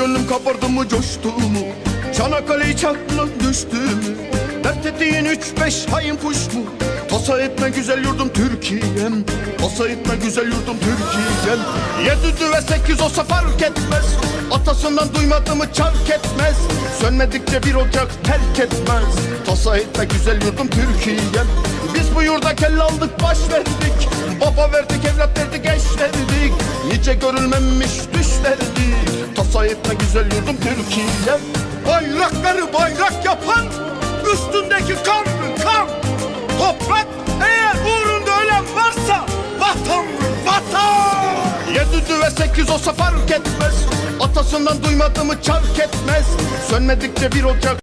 kabardı mı coştu mu? Çanakkale'yi çatla düştü mü? Dert ettiğin üç beş hain puş mu? Tasa etme güzel yurdum Türkiye'm. Tasa etme güzel yurdum Türkiye'm. Yedi ve sekiz olsa fark etmez. Atasından duymadı mı çark etmez. Sönmedikçe bir ocak terk etmez. Tasa etme güzel yurdum Türkiye'm. Biz bu yurda kelle aldık baş verdik. Baba verdik evlat verdik eş verdik. Nice görülmemiş düş verdik Üstündeki kan kan. Toprak eğer uğrunda ölen varsa Vatandır vatan! Yedi ve sekiz olsa fark etmez. Atasından duymadı mı çark etmez. Sönmedikçe bir ocak